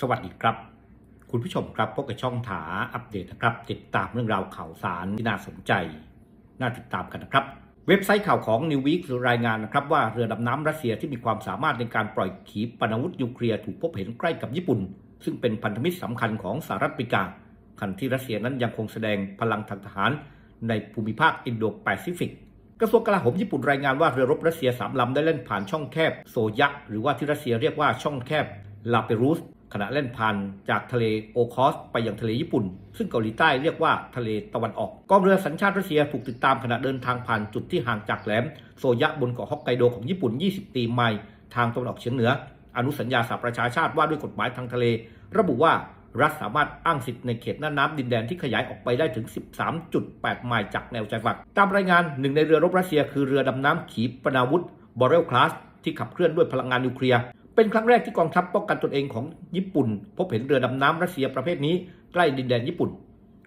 สวัสดีครับ คุณผู้ชมครับพบกับช่องถาอัปเดตนะครับ ติดตามเรื่องราวข่าวสารที่น่าสนใจ น่าติดตามกันนะครับ เว็บไซต์ข่าวของ New Week รายงานนะครับ ว่าเรือดำน้ำรัสเซียที่มีความสามารถในการปล่อยขีปนาวุธนิวเคลียถูกพบเห็นใกล้กับญี่ปุ่น ซึ่งเป็นพันธมิตรสำคัญของสหรัฐอเมริกาขณะที่รัสเซียนั้นยังคงแสดงพลังทางทหาร ในภูมิภาคอินโดแปซิฟิกกระทรวงกลาโหมญี่ปุ่นรายงานว่าเรือรบรัสเซียสามลำได้เล่นผ่านช่องแคบโซยะหรือว่าที่รัสเซียเรียกว่าช่องแคบลาเปรูส ขณะเล่นผ่านจากทะเลโอคอสไปยังทะเลญี่ปุ่น ซึ่งเกาหลีใต้เรียกว่าทะเลตะวันออก กองเรือสัญชาติรัสเซียถูกติดตามขณะเดินทางผ่านจุดที่ห่างจากแหลม โซยะบนเกาะฮอกไกโดของญี่ปุ่น 20 ตีไมล์ทางตะวันออกเฉียงเหนือ อนุสัญญาสหประชาชาติว่าด้วยกฎหมายทางทะเล ระบุว่ารัฐสามารถอ้างสิทธิ์ในเขตหน้าน้ำดินแดนที่ขยายออกไปได้ถึง 13.8 ไมล์จากแนวชายฝั่งตามรายงานหนึ่งในเรือรบรัสเซียคือเรือดำน้ำขีปนาวุธบอเรลคลาสที่ขับเคลื่อนด้วยพลังงานนิวเคลียร์ เป็นครั้งแรกที่กองทัพป้องกันตนเองของญี่ปุ่น พบเห็นเรือดำน้ำรัสเซียประเภทนี้ใกล้ดินแดนญี่ปุ่น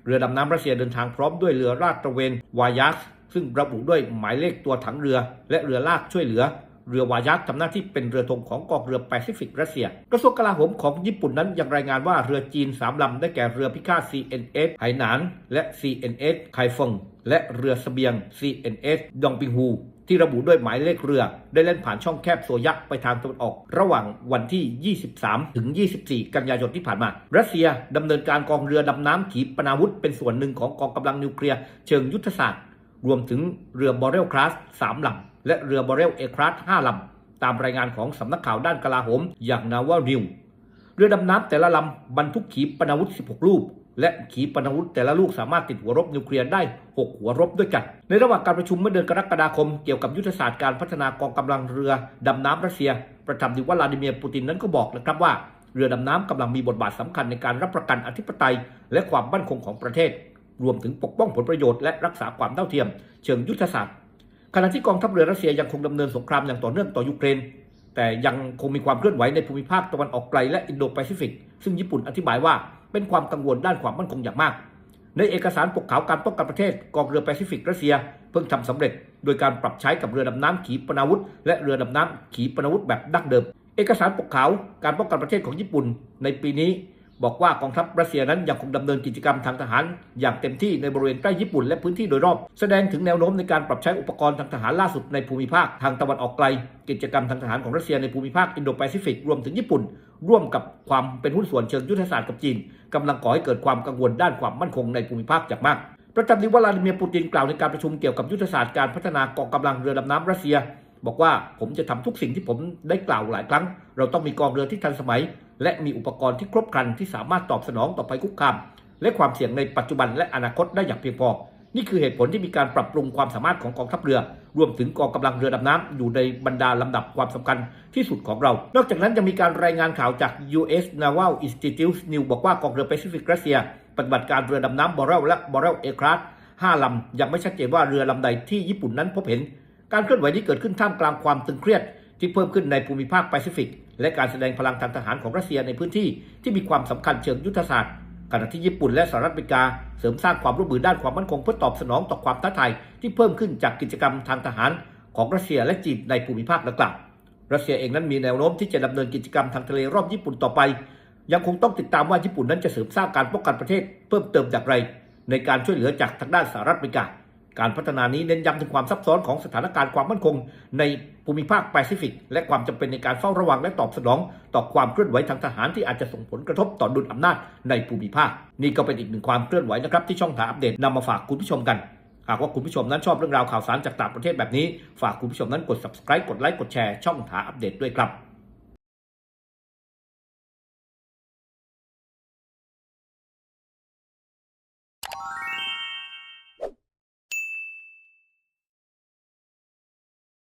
เรือดำน้ำรัสเซียเดินทางพร้อมด้วยเรือลาดตระเวนวายักซึ่งระบุด้วยหมายเลขตัวถังเรือ และเรือลากช่วยเหลือ เรือวายักทำหน้าที่เป็นเรือธงของกองเรือแปซิฟิกรัสเซีย กระทรวงกลาโหมของญี่ปุ่นนั้นยังรายงานว่าเรือจีนสามลำได้แก่เรือพิฆาต CNS ไหหนาน และ CNS ไคฟงและเรือเสบียง CNS ดองปิงฮู ที่ระบุด้วยหมายเลขเรือ ได้เล่นผ่านช่องแคบโซยักไปทางตะวันออก ระหว่างวันที่ 23 ถึง 24 กันยายนที่ผ่านมา รัสเซียดำเนินการกองเรือดำน้ำขีปนาวุธ เป็นส่วนหนึ่งของกองกำลังนิวเคลียร์เชิงยุทธศาสตร์ รวมถึงเรือบอเรลคลาส3ลำและเรือบอเรลเอคลาส5ลำตามรายงานของสำนักข่าวด้านกลาโหมอย่างนาวาริวเรือดำน้ำแต่ละลำบรรทุกขีปนาวุธ 16 ลูก และขีปนาวุธแต่ละลูกสามารถติดหัวรบนิวเคลียร์ได้ 6 หัวรบด้วยกัน ในระหว่างการประชุมเมื่อเดือนกรกฎาคมเกี่ยวกับยุทธศาสตร์การพัฒนากองกำลังเรือดำน้ำรัสเซีย ประธานาธิวลาดิเมียร์ปูตินนั้นก็บอกนะครับว่าเรือดำน้ำกำลังมีบทบาทสำคัญในการรับประกันอธิปไตย และความมั่นคงของประเทศ รวมถึงปกป้องผลประโยชน์และรักษาความเท่าเทียม เชิงยุทธศาสตร์ขณะที่กองทัพเรือรัสเซียยังคงดำเนินสงครามอย่างต่อเนื่องต่อยูเครนแต่ยังคงมีความเคลื่อนไหวในภูมิภาคตะวันออกไกลและอินโดแปซิฟิก ซึ่งญี่ปุ่นอธิบายว่า เป็นความกังวลด้านความมั่นคงอย่างมาก ในเอกสารปกขาวการป้องกันประเทศกองเรือแปซิฟิกรัสเซีย เพิ่งทำสำเร็จ โดยการปรับใช้กับเรือดำน้ำขีปนาวุธ และเรือดำน้ำขีปนาวุธแบบดั้งเดิม เอกสารปกขาวการป้องกันประเทศของญี่ปุ่น ในปีนี้ บอกว่ากองทัพรัสเซียนั้นยังคงดำเนินกิจกรรมทางทหาร อย่างเต็มที่ในบริเวณใกล้ญี่ปุ่นและพื้นที่โดยรอบ แสดงถึงแนวโน้มในการปรับใช้อุปกรณ์ทางทหารล่าสุดในภูมิภาคทางตะวันออกไกล กิจกรรมทางทหารของรัสเซียในภูมิภาคอินโดแปซิฟิกรวมถึงญี่ปุ่น ร่วมกับความเป็นหุ้นส่วนเชิงยุทธศาสตร์กับจีนกำลังก่อให้เกิดความกังวลด้านความมั่นคงในภูมิภาคอย่างมากประธานาธิบดีวลาดิเมียร์ปูตินกล่าวในการประชุมเกี่ยวกับยุทธศาสตร์การพัฒนากองกำลังเรือดำน้ำรัสเซีย บอกว่าผมจะทำทุกสิ่งที่ผมได้กล่าวหลายครั้ง เราต้องมีกองเรือที่ทันสมัย และมีอุปกรณ์ที่ครบครันที่สามารถตอบสนองต่อภัยคุกคาม และความเสี่ยงในปัจจุบันและอนาคตได้อย่างเพียงพอ นี่คือเหตุผลที่มีการปรับปรุงความสามารถของกองทัพเรือ รวมถึงกองกำลังเรือดำน้ำอยู่ในบรรดาลำดับความสำคัญที่สุดของเรา นอกจากนั้นยังมีการรายงานข่าวจาก U.S. Naval Institute News บอกว่ากองเรือแปซิฟิกรัสเซียปฏิบัติการเรือดำน้ำบอเรลและบอเรลเอคลาสห้าลำยังไม่ชัดเจนว่าเรือลำใดที่ญี่ปุ่นนั้นพบเห็น การเคลื่อนไหวนี้เกิดขึ้นท่ามกลางความตึงเครียด ที่เพิ่มขึ้นในภูมิภาคแปซิฟิก และการแสดงพลังทางทหารของรัสเซียในพื้นที่ที่มีความสำคัญเชิงยุทธศาสตร์ขณะที่ญี่ปุ่นและสหรัฐอเมริกาเสริมสร้างความร่วมมือด้านความมั่นคงเพื่อตอบสนองต่อความท้าทายที่เพิ่มขึ้นจากกิจกรรมทางทหารของรัสเซียและจีนในภูมิภาคดังกล่าวรัสเซียเองนั้นมีแนวโน้มที่จะดำเนินกิจกรรมทางทะเลรอบญี่ปุ่นต่อไป ยังคงต้องติดตามว่าญี่ปุ่นนั้นจะเสริมสร้างการป้องกันประเทศ เพิ่มเติมอย่างไร ในการช่วยเหลือจากทางด้านสหรัฐอเมริกา การพัฒนานี้เน้นย้ำถึงความซับซ้อนของสถานการณ์ความมั่นคง ในภูมิภาคแปซิฟิก และความจำเป็นในการเฝ้าระวังและตอบสนอง ต่อความเคลื่อนไหวทางทหารที่อาจจะส่งผลกระทบต่อดุลอำนาจในภูมิภาค นี่ก็เป็นอีกหนึ่งความเคลื่อนไหวนะครับที่ช่องถาอัปเดตนำมาฝากคุณผู้ชมกัน หากว่าคุณผู้ชมนั้นชอบเรื่องราวข่าวสารจากต่างประเทศแบบนี้ ฝากคุณผู้ชมนั้นกด subscribe กดไลค์กดแชร์ช่องถาอัปเดตด้วยครับ